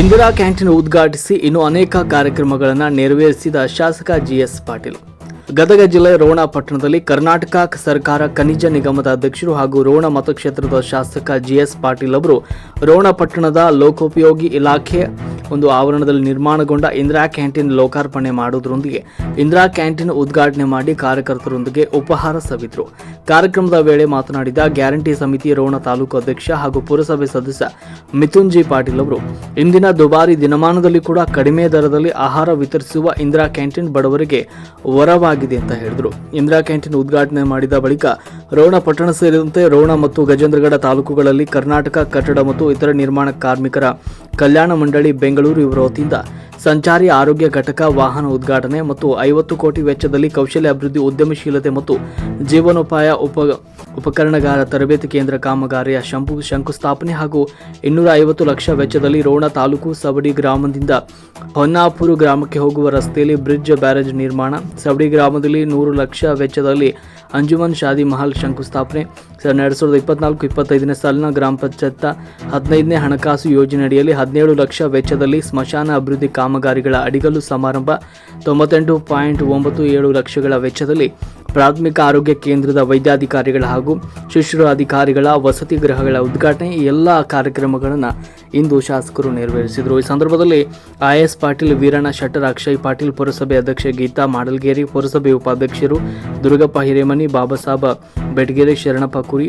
Indira canteen ಉದ್ಘಾಟಿಸಿ ಇನ್ನು ಅನೇಕ ಕಾರ್ಯಕ್ರಮಗಳನ್ನು ನೆರವೇರಿಸಿದ ಶಾಸಕ ಜಿಎಸ್ ಪಾಟೀಲ್. ಗದಗ ಜಿಲ್ಲೆ ರೋಣ ಪಟ್ಟಣದಲ್ಲಿ ಕರ್ನಾಟಕ ಸರ್ಕಾರ ಖನಿಜ ನಿಗಮದ ಅಧ್ಯಕ್ಷರು ಹಾಗೂ ರೋಣ ಮತಕ್ಷೇತ್ರದ ಶಾಸಕ ಜಿಎಸ್ ಪಾಟೀಲ್ ಅವರು ರೋಣ ಪಟ್ಟಣದ ಲೋಕೋಪಯೋಗಿ ಇಲಾಖೆ ಒಂದು ಆವರಣದಲ್ಲಿ ನಿರ್ಮಾಣಗೊಂಡ ಇಂದಿರಾ ಕ್ಯಾಂಟೀನ್ ಲೋಕಾರ್ಪಣೆ ಮಾಡುವುದರೊಂದಿಗೆ ಇಂದಿರಾ ಕ್ಯಾಂಟೀನ್ ಉದ್ಘಾಟನೆ ಮಾಡಿ ಕಾರ್ಯಕರ್ತರೊಂದಿಗೆ ಉಪಹಾರ ಸವಿದ್ರು. ಕಾರ್ಯಕ್ರಮದ ವೇಳೆ ಮಾತನಾಡಿದ ಗ್ಯಾರಂಟಿ ಸಮಿತಿ ರೋಣ ತಾಲೂಕು ಅಧ್ಯಕ್ಷ ಹಾಗೂ ಪುರಸಭೆ ಸದಸ್ಯ ಮಿಥುನ್ ಜಿ ಪಾಟೀಲ್ ಅವರು, ಇಂದಿನ ದುಬಾರಿ ದಿನಮಾನದಲ್ಲಿ ಕೂಡ ಕಡಿಮೆ ದರದಲ್ಲಿ ಆಹಾರ ವಿತರಿಸುವ ಇಂದಿರಾ ಕ್ಯಾಂಟೀನ್ ಬಡವರಿಗೆ ವರವಾಗಿದೆ ಅಂತ ಹೇಳಿದರು. ಇಂದಿರಾ ಕ್ಯಾಂಟೀನ್ ಉದ್ಘಾಟನೆ ಮಾಡಿದ ಬಳಿಕ ರೋಣ ಪಟ್ಟಣ ಸೇರಿದಂತೆ ರೋಣ ಮತ್ತು ಗಜೇಂದ್ರಗಡ ತಾಲೂಕುಗಳಲ್ಲಿ ಕರ್ನಾಟಕ, ಕಟ್ಟಡ ಮತ್ತು ಇತರ ನಿರ್ಮಾಣ ಕಾರ್ಮಿಕರ ಕಲ್ಯಾಣ ಮಂಡಳಿ ಬೆಂಗಳೂರು ಇವರ ವತಿಯಿಂದ ಸಂಚಾರಿ ಆರೋಗ್ಯ ಘಟಕ ವಾಹನ ಉದ್ಘಾಟನೆ ಮತ್ತು ಐವತ್ತು ಕೋಟಿ ವೆಚ್ಚದಲ್ಲಿ ಕೌಶಲ್ಯ ಅಭಿವೃದ್ಧಿ ಉದ್ಯಮಶೀಲತೆ ಮತ್ತು ಜೀವನೋಪಾಯ ಉಪ ಉಪಕರಣಗಾರ ತರಬೇತಿ ಕೇಂದ್ರ ಕಾಮಗಾರಿಯ ಶಂಭು ಶಂಕುಸ್ಥಾಪನೆ ಹಾಗೂ ಇನ್ನೂರ ಐವತ್ತು ಲಕ್ಷ ವೆಚ್ಚದಲ್ಲಿ ರೋಣ ತಾಲೂಕು ಸವಡಿ ಗ್ರಾಮದಿಂದ ಹೊನ್ನಾಪುರ ಗ್ರಾಮಕ್ಕೆ ಹೋಗುವ ರಸ್ತೆಯಲ್ಲಿ ಬ್ರಿಡ್ಜ್ ಬ್ಯಾರೇಜ್ ನಿರ್ಮಾಣ. ಸವಡಿ ಗ್ರಾಮದಲ್ಲಿ ನೂರು ಲಕ್ಷ ವೆಚ್ಚದಲ್ಲಿ ಅಂಜುಮನ್ ಶಾದಿ ಮಹಲ್ ಶಂಕುಸ್ಥಾಪನೆ. ಎರಡು ಸಾವಿರದ ಇಪ್ಪತ್ನಾಲ್ಕು ಇಪ್ಪತ್ತೈದನೇ ಸಾಲಿನ ಗ್ರಾಮ ಪಂಚಾಯತ್ ಹದಿನೈದನೇ ಹಣಕಾಸು ಯೋಜನೆಯಡಿಯಲ್ಲಿ ಹದಿನೇಳು ಲಕ್ಷ ವೆಚ್ಚದಲ್ಲಿ ಸ್ಮಶಾನ ಅಭಿವೃದ್ಧಿ ಕಾಮಗಾರಿಗಳ ಅಡಿಗಲ್ಲು ಸಮಾರಂಭ. ತೊಂಬತ್ತೆಂಟು ಪಾಯಿಂಟ್ ಒಂಬತ್ತು ಏಳು ಲಕ್ಷಗಳ ವೆಚ್ಚದಲ್ಲಿ ಪ್ರಾಥಮಿಕ ಆರೋಗ್ಯ ಕೇಂದ್ರದ ವೈದ್ಯಾಧಿಕಾರಿಗಳ ಹಾಗೂ ಶಿಶು ಅಧಿಕಾರಿಗಳ ವಸತಿ ಗೃಹಗಳ ಉದ್ಘಾಟನೆ. ಈ ಎಲ್ಲ ಕಾರ್ಯಕ್ರಮಗಳನ್ನು ಇಂದು ಶಾಸಕರು ನೆರವೇರಿಸಿದರು. ಈ ಸಂದರ್ಭದಲ್ಲಿ ಐಎಸ್ ಪಾಟೀಲ್, ವೀರಣ್ಣ ಶೆಟ್ಟರ್, ಅಕ್ಷಯ್ ಪಾಟೀಲ್, ಪುರಸಭೆ ಅಧ್ಯಕ್ಷೆ ಗೀತಾ ಮಾಡಲ್ಗೇರಿ, ಪುರಸಭೆ ಉಪಾಧ್ಯಕ್ಷರು ದುರ್ಗಪ್ಪ ಹಿರೇಮನಿ, ಬಾಬಾಸಾಬ ಬೆಡ್ಗೆರೆ ಶರಣಪ್ಪ ಕುರಿ,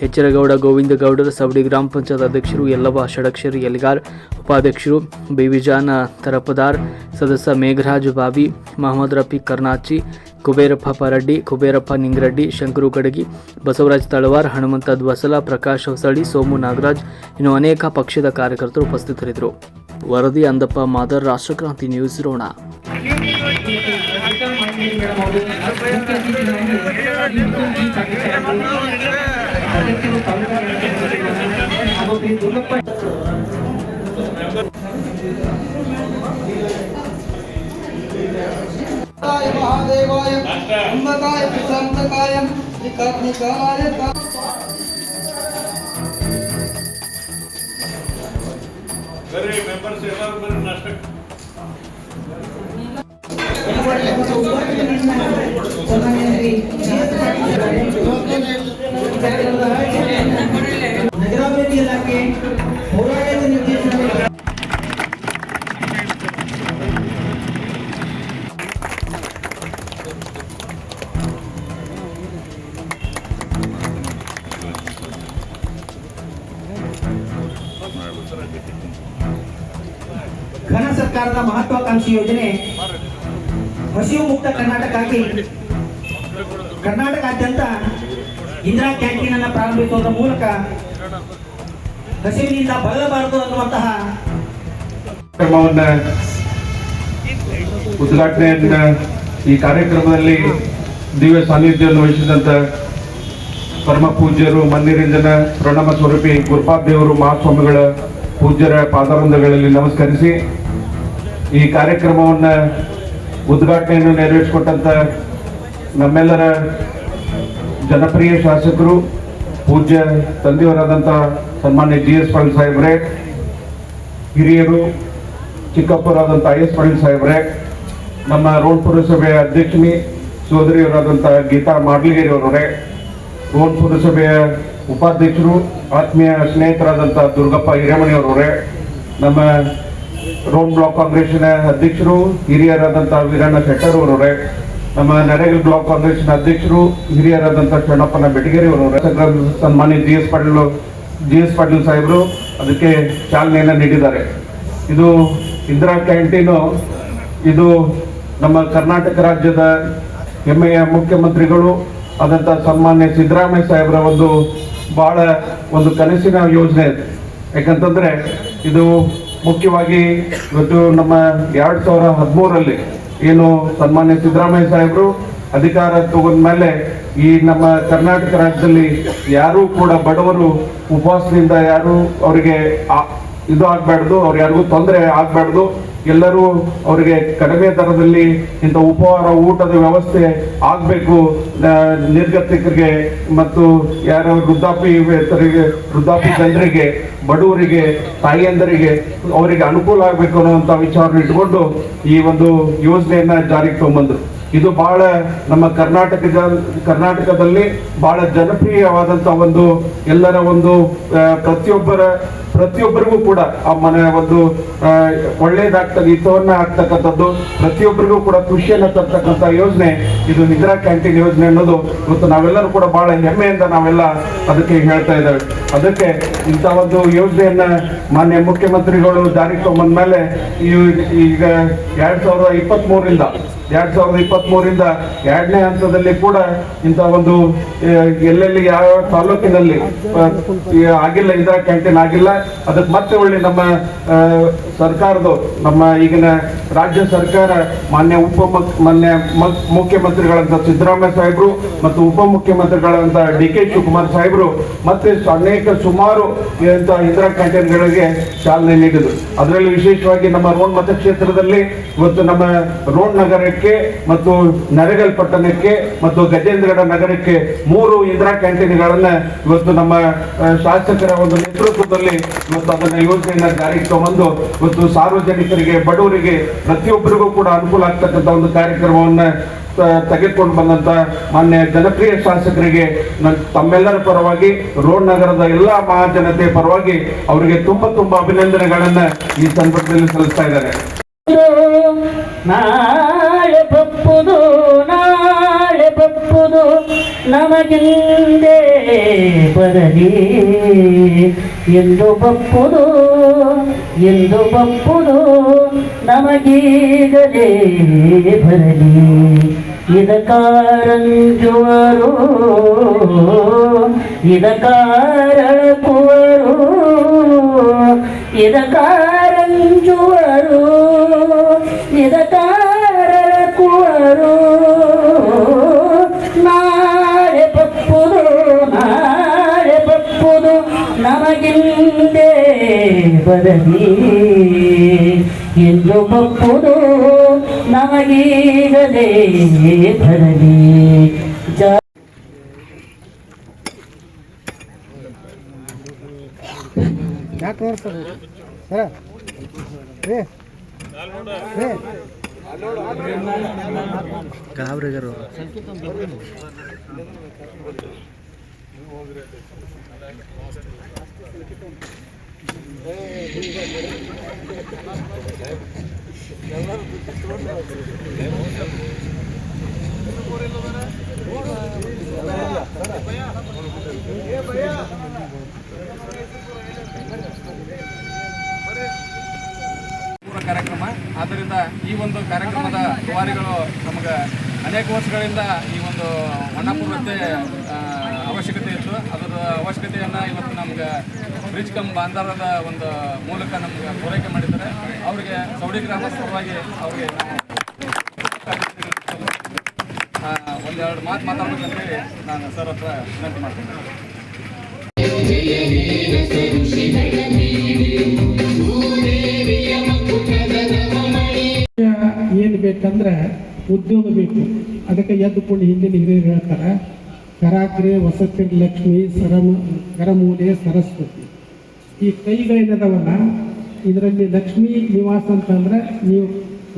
ಹೆಚ್ಚರಗೌಡ, ಗೋವಿಂದ ಗೌಡರ, ಸವಡಿ ಗ್ರಾಮ ಪಂಚಾಯತ್ ಅಧ್ಯಕ್ಷರು ಯಲ್ಲವ ಷಡಕ್ಷರಿ, ಯಲಿಗಾರ್ ಉಪಾಧ್ಯಕ್ಷರು ಬಿವಿಜಾನ್ ತರಪದಾರ್, ಸದಸ್ಯ ಮೇಘರಾಜ್ ಬಾಬಿ ಮಹಮ್ಮದ್ ರಫಿ ಕರ್ನಾಚಿ ಕುಬೇರಪ್ಪ ಪರಡ್ಡಿ, ಕುಬೇರಪ್ಪ ನಿಂಗ್ರೆಡ್ಡಿ, ಶಂಕರು ಕಡಗಿ, ಬಸವರಾಜ್ ತಳವಾರ್, ಹನುಮಂತ ದ್ವಸಲ, ಪ್ರಕಾಶ್ ಹೊಸಳಿ ಸೋಮು ನಾಗರಾಜ್ ಇನ್ನು ಅನೇಕ ಪಕ್ಷದ ಕಾರ್ಯಕರ್ತರು ಉಪಸ್ಥಿತರಿದ್ದರು. ವರದಿ ಅಂದಪ್ಪ ಮಾದರ್, ರಾಷ್ಟ್ರಕ್ರಾಂತಿ ನ್ಯೂಸ್ ರೋಣ महादेवाय अम्बकाय प्रशान्तकाय निकाय ಬರ್ರಿ ಮೆಂಬರ್ಸ್ ಎಲ್ಲರೂ ಬರ್ರಿ ನಾಷ್ಟ ಸರ್ಕಾರದ ಮಹತ್ವಾಕಾಂಕ್ಷಿ ಯೋಜನೆ. ಹಸಿವು ಮುಕ್ತ ಕರ್ನಾಟಕಕ್ಕಾಗಿ ಕರ್ನಾಟಕಾದ್ಯಂತ ಇಂದಿರಾ ಕ್ಯಾಂಟೀನ್ ಅನ್ನು ಪ್ರಾರಂಭಿಸುವುದರ ಮೂಲಕ ಹಸಿವಿನಿಂದ ಬರಲಬಾರದು ಅನ್ನುವಂತಹ ಉದ್ಘಾಟನೆಯನ್ನ ಈ ಕಾರ್ಯಕ್ರಮದಲ್ಲಿ ದಿವ್ಯ ಸಾನ್ನಿಧ್ಯವನ್ನು ವಹಿಸಿದಂತ ಪರಮ ಪೂಜ್ಯರು ಮಂದಿರಂಜನ ಪ್ರಣಮ ಸ್ವರೂಪಿ ಗುರುಪಾದ್ ದೇವರು, ಮಹಾಸ್ವಾಮಿಗಳ ಪೂಜ್ಯರ ಪಾದಾರಂಧಗಳಲ್ಲಿ ನಮಸ್ಕರಿಸಿ ಈ ಕಾರ್ಯಕ್ರಮವನ್ನ ಉದ್ಘಾಟನೆಯನ್ನು ನೆರವೇರಿಸಿಕೊಟ್ಟಂತ ನಮ್ಮೆಲ್ಲರ ಜನಪ್ರಿಯ ಶಾಸಕರು, ಪೂಜ್ಯ ತಂದೆಯವರಾದಂಥ ಸನ್ಮಾನ್ಯ ಜಿ ಎಸ್ ಪಾಟೀಲ್ ಸಾಹೇಬ್ರೆ, ಹಿರಿಯರು ಚಿಕ್ಕಪ್ಪರಾದಂಥ ಐ ಎಸ್ ಪಾಟೀಲ್ ಸಾಹೇಬ್ರೆ, ನಮ್ಮ ರೋಡ್ ಪುರಸಭೆಯ ಅಧ್ಯಕ್ಷಿಣಿ ಸೋದರಿಯವರಾದಂಥ ಗೀತಾ ಮಾಡ್ಲಿಗೇರಿ ಅವರವರೇ ರೋಡ್ ಪುರಸಭೆಯ ಉಪಾಧ್ಯಕ್ಷರು, ಆತ್ಮೀಯ ಸ್ನೇಹಿತರಾದಂಥ ದುರ್ಗಪ್ಪ ಹಿರೇಮಣಿಯವರವರೇ ನಮ್ಮ ರೋಡ್ ಬ್ಲಾಕ್ ಕಾಂಗ್ರೆಸ್ನ ಅಧ್ಯಕ್ಷರು ಹಿರಿಯರಾದಂತಹ ವೀರಣ್ಣ ಶೆಟ್ಟರ್ ಅವರವರೇ, ನಮ್ಮ ನರೇಗಲ್ ಬ್ಲಾಕ್ ಕಾಂಗ್ರೆಸ್ನ ಅಧ್ಯಕ್ಷರು ಹಿರಿಯರಾದಂಥ ಚನ್ನಪ್ಪನ ಬೆಟಗೇರಿ ಅವರು ಸನ್ಮಾನ್ಯ G S Patil G S Patil ಸಾಹೇಬರು ಅದಕ್ಕೆ ಚಾಲನೆಯನ್ನು ನೀಡಿದ್ದಾರೆ. ಇದು ಇಂದಿರಾ ಕ್ಯಾಂಟೀನು, ಇದು ನಮ್ಮ ಕರ್ನಾಟಕ ರಾಜ್ಯದ ಹೆಮ್ಮೆಯ ಮುಖ್ಯಮಂತ್ರಿಗಳು ಆದಂಥ ಸನ್ಮಾನ್ಯ ಸಿದ್ದರಾಮಯ್ಯ ಸಾಹೇಬರ ಒಂದು ಬಹಳ ಒಂದು ಕನಸಿನ ಯೋಜನೆ. ಯಾಕಂತಂದ್ರೆ ಇದು ಮುಖ್ಯವಾಗಿ ಇವತ್ತು ನಮ್ಮ ಎರಡು ಸಾವಿರ ಹದಿಮೂರಲ್ಲಿ ಏನು ಸನ್ಮಾನ್ಯ ಸಿದ್ದರಾಮಯ್ಯ ಸಾಹೇಬರು ಅಧಿಕಾರ ತಗೊಂಡ ಮೇಲೆ ಈ ನಮ್ಮ ಕರ್ನಾಟಕ ರಾಜ್ಯದಲ್ಲಿ ಯಾರೂ ಕೂಡ ಬಡವರು ಉಪವಾಸದಿಂದ ಯಾರು ಅವರಿಗೆ ಇದು ಆಗ್ಬಾರ್ದು ಅವ್ರು ಯಾರಿಗೂ ತೊಂದರೆ ಆಗ್ಬಾರ್ದು. ಎಲ್ಲರೂ ಅವರಿಗೆ ಕಡಿಮೆ ದರದಲ್ಲಿ ಇಂಥ ಉಪಹಾರ, ಊಟದ ವ್ಯವಸ್ಥೆ ಆಗಬೇಕು. ನಿರ್ಗತಿಕರಿಗೆ ಮತ್ತು ಯಾರ ವೃದ್ಧಾಪಿ ವೃದ್ಧಾಪಿ ಜನರಿಗೆ, ಬಡವರಿಗೆ, ತಾಯಿಯಂದರಿಗೆ ಅವರಿಗೆ ಅನುಕೂಲ ಆಗಬೇಕು ಅನ್ನುವಂಥ ವಿಚಾರ ಇಟ್ಕೊಂಡು ಈ ಒಂದು ಯೋಜನೆಯನ್ನ ಜಾರಿಗೆ ತಗೊಂಬಂದ್ರು. ಇದು ಬಹಳ ನಮ್ಮ ಕರ್ನಾಟಕದ, ಕರ್ನಾಟಕದಲ್ಲಿ ಬಹಳ ಜನಪ್ರಿಯವಾದಂತ ಒಂದು ಎಲ್ಲರ ಒಂದು ಪ್ರತಿಯೊಬ್ಬರ ಪ್ರತಿಯೊಬ್ಬರಿಗೂ ಕೂಡ ಆ ಮನೆ ಒಂದು ಒಳ್ಳೇದಾಗ್ತದೆ, ಹಿತವನ್ನ ಆಗ್ತಕ್ಕಂಥದ್ದು. ಪ್ರತಿಯೊಬ್ಬರಿಗೂ ಕೂಡ ಖುಷಿಯನ್ನು ತರ್ತಕ್ಕಂಥ ಯೋಜನೆ, ಇದು ನಿದ್ರಾ ಕ್ಯಾಂಟೀನ್ ಯೋಜನೆ ಅನ್ನೋದು. ಇವತ್ತು ನಾವೆಲ್ಲರೂ ಕೂಡ ಬಹಳ ಹೆಮ್ಮೆಯಿಂದ ನಾವೆಲ್ಲ ಅದಕ್ಕೆ ಹೇಳ್ತಾ ಇದ್ದೇವೆ. ಅದಕ್ಕೆ ಇಂಥ ಒಂದು ಯೋಜನೆಯನ್ನ ಮಾನ್ಯ ಮುಖ್ಯಮಂತ್ರಿಗಳು ಜಾರಿಗೆ ತಗೊಂಡ್ಮೇಲೆ ಈಗ ಎರಡ್ ಸಾವಿರದ ಇಪ್ಪತ್ತ್ ಮೂರರಿಂದ ಎರಡ್ ಸಾವಿರದ ಇಪ್ಪತ್ತ್ ಮೂರಿಂದ ಎರಡನೇ ಹಂತದಲ್ಲಿ ಕೂಡ ಇಂಥ ಒಂದು ಎಲ್ಲೆಲ್ಲಿ ಯಾವ ತಾಲೂಕಿನಲ್ಲಿ ಆಗಿಲ್ಲ ಇಂದಿರಾ ಕ್ಯಾಂಟೀನ್ ಆಗಿಲ್ಲ. ಅದಕ್ಕೆ ಮತ್ತೆ ಒಳ್ಳೆ ನಮ್ಮ ಆ, ಸರ್ಕಾರದ ನಮ್ಮ ಈಗಿನ ರಾಜ್ಯ ಸರ್ಕಾರ ಮಾನ್ಯ ಉಪ ಮಾನ್ಯ ಮುಖ್ಯಮಂತ್ರಿಗಳಂತ ಸಿದ್ದರಾಮಯ್ಯ ಸಾಹೇಬರು ಮತ್ತು ಉಪ ಮುಖ್ಯಮಂತ್ರಿಗಳಂತ ಡಿ ಕೆ ಶಿವಕುಮಾರ್ ಸಾಹೇಬರು ಮತ್ತೆ ಅನೇಕ ಸುಮಾರು ಇಂದಿರಾ ಕ್ಯಾಂಟೀನ್ಗಳಿಗೆ ಚಾಲನೆ ನೀಡಿದರು. ಅದರಲ್ಲಿ ವಿಶೇಷವಾಗಿ ನಮ್ಮ ರೋಡ್ ಮತಕ್ಷೇತ್ರದಲ್ಲಿ ಇವತ್ತು ನಮ್ಮ ರೋಣ್ ನಗರಕ್ಕೆ ಮತ್ತು ನರೇಗಲ್ ಪಟ್ಟಣಕ್ಕೆ ಮತ್ತು ಗಜೇಂದ್ರಗಡ ನಗರಕ್ಕೆ ಮೂರು ಇಂದಿರಾ ಕ್ಯಾಂಟೀನ್ಗಳನ್ನ ಇವತ್ತು ನಮ್ಮ ಶಾಸಕರ ಒಂದು ನೇತೃತ್ವದಲ್ಲಿ ಇವತ್ತು ಅದನ್ನ ಯೋಜನೆಯನ್ನ ಜಾರಿಗೆ ತಗೊಂಡು ಇವತ್ತು ಸಾರ್ವಜನಿಕರಿಗೆ, ಬಡವರಿಗೆ, ಪ್ರತಿಯೊಬ್ಬರಿಗೂ ಕೂಡ ಅನುಕೂಲ ಆಗ್ತಕ್ಕಂಥ ಒಂದು ಕಾರ್ಯಕ್ರಮವನ್ನ ತೆಗೆದುಕೊಂಡು ಬಂದಂತ ಮಾನ್ಯ ಜನಪ್ರಿಯ ಶಾಸಕರಿಗೆ ತಮ್ಮೆಲ್ಲರ ಪರವಾಗಿ, ರೋಡ್ ನಗರದ ಎಲ್ಲಾ ಮಹಾಜನತೆ ಪರವಾಗಿ ಅವರಿಗೆ ತುಂಬಾ ತುಂಬಾ ಅಭಿನಂದನೆಗಳನ್ನ ಈ ಸಂದರ್ಭದಲ್ಲಿ ಸಲ್ಲಿಸ್ತಾ ಇದ್ದಾರೆ. ನಾಳೆ ನಾಳೆ ಬಪ್ಪುದು, ನಮಗಿಂದೇ ಬರಲಿ ಎಂದು ಬಪ್ಪುದು ಎಂದು ಬಪ್ಪುದು ನಮಗೀಗಲೇ ಬರಲಿ ಇದಕಾರಂಜುವರು ಇದಕಾರಳಕುವರು ಇದಕಾರಂಜುವರು ಬರಲಿ. ಎಂದು ಮಕ್ಕಳು ನಮಗೀಗಲೇ ಬರಲಿ. ಜ ಯಾಕೆ ನೋಡ್ತಾರೆ ಸರ. ಕಾರ್ಯಕ್ರಮ. ಆದ್ದರಿಂದ ಈ ಒಂದು ಕಾರ್ಯಕ್ರಮದ ದುವಾರಿಗಳು ನಮಗೆ ಅನೇಕ ವರ್ಷಗಳಿಂದ ಈ ಒಂದು ಮಣ್ಣಪೂರ್ವತೆ ಅವಶ್ಯಕತೆ ಇತ್ತು. ಅದರ ಅವಶ್ಯಕತೆಯನ್ನು ಇವತ್ತು ನಮ್ಗೆ ಬ್ರಿಡ್ಜ್ ಕಮ್ ಬಾಂಧಾರದ ಒಂದು ಮೂಲಕ ನಮ್ಗೆ ಪೂರೈಕೆ ಮಾಡಿದ್ದಾರೆ. ಅವರಿಗೆ ಸೌಡಿ ಗ್ರಾಮಸ್ಥರವಾಗಿ ಅವರಿಗೆ ಒಂದೆರಡು ಮಾತು ಮಾತಾಡಬೇಕಂತೇಳಿ ನಾನು ಸರ್ ಹತ್ರ ವಿನಂತಿ ಮಾಡ್ತೀನಿ. ಏನು ಬೇಕಂದ್ರೆ ಉದ್ಯೋಗ ಬೇಕು. ಅದಕ್ಕೆ ಎದ್ದುಕೊಂಡು ಹಿಂದಿನ ಹಿರಿಯರು ಹೇಳ್ತಾರೆ ಕರಾಗ್ರೆ ವಸತಿ ಲಕ್ಷ್ಮಿ, ಸರಮ, ಕರಮೂಲೆ, ಸರಸ್ವತಿ. ಈ ಕೈಗಳೇನದವಲ್ಲ ಇದರಲ್ಲಿ ಲಕ್ಷ್ಮೀ ನಿವಾಸ ಅಂತಂದ್ರೆ ನೀವು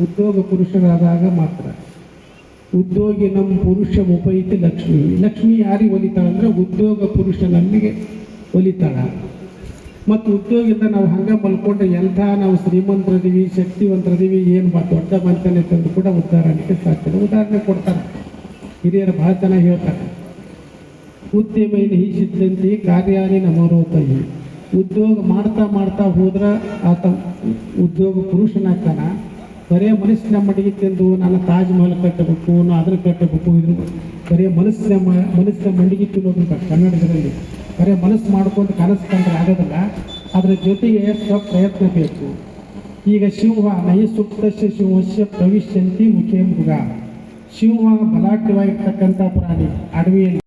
ಉದ್ಯೋಗ ಪುರುಷರಾದಾಗ ಮಾತ್ರ. ಉದ್ಯೋಗಿ ನಮ್ಮ ಪುರುಷ ಉಪೈತಿ ಲಕ್ಷ್ಮಿ. ಲಕ್ಷ್ಮಿ ಯಾರಿಗೆ ಒಲಿತಾಳ ಅಂದ್ರೆ ಉದ್ಯೋಗ ಪುರುಷ ನಮಗೆ ಒಲಿತಾಳ. ಮತ್ತು ಉದ್ಯೋಗಿಂದ ನಾವು ಹಂಗೆ ಮಲ್ಕೊಂಡ್ರೆ ಎಂಥ ನಾವು ಶ್ರೀಮಂತರದೀವಿ, ಶಕ್ತಿವಂತರದೀವಿ, ಏನು ಬಾ ದೊಡ್ಡ ಮಂಚನೆ ತಂದು ಕೂಡ ಉದಾಹರಣೆಗೆ ಸಾಧ್ಯ ಉದಾಹರಣೆ ಕೊಡ್ತಾರೆ. ಹಿರಿಯರು ಭಾಳ ಜನ ಹೇಳ್ತಾರೆ. ಉದ್ಯಮೇನ ಈ ಸಿದ್ಧಂತಿ ಕಾರ್ಯಾನಿ ನಮರೋತಯಿ ಉದ್ಯೋಗ ಮಾಡ್ತಾ ಮಾಡ್ತಾ ಹೋದ್ರೆ ಆತ ಉದ್ಯೋಗ ಪುರುಷನಾಗ್ತಾನ ಬರೇ ಮನಸ್ಸಿನ ಮಡಿಗೆ ತಿಂದು ನಾನು ತಾಜ್ ಮಹಲ್ ಕಟ್ಟಬೇಕು ನಾನು ಅದನ್ನು ಕಟ್ಟಬೇಕು ಇದ್ರ ಬರೇ ಮನಸ್ಸಿನ ಮನಸ್ಸಿನ ಮಂಡಿಗೆ ತಿನ್ನೋದು ಕನ್ನಡದಲ್ಲಿ ಬರೇ ಮನಸ್ಸು ಮಾಡ್ಕೊಂಡು ಕನಸು ಕಂಡ್ರೆ ಆಗೋದಿಲ್ಲ. ಅದರ ಜೊತೆಗೆ ಸ್ವಲ್ಪ ಪ್ರಯತ್ನ ಬೇಕು. ಈಗ ಶಿವ ನೈ ಸುಪ್ತಸ್ಯ ಶಿವಸ್ಯ ಪ್ರವಿಶ್ಯಂತಿ ಮುಖೇ ಮೃಗ ಶಿವ ಬಲಾಢ್ಯವಾಗಿರ್ತಕ್ಕಂಥ ಪ್ರಾಣಿ ಅಡವಿಯಲ್ಲಿ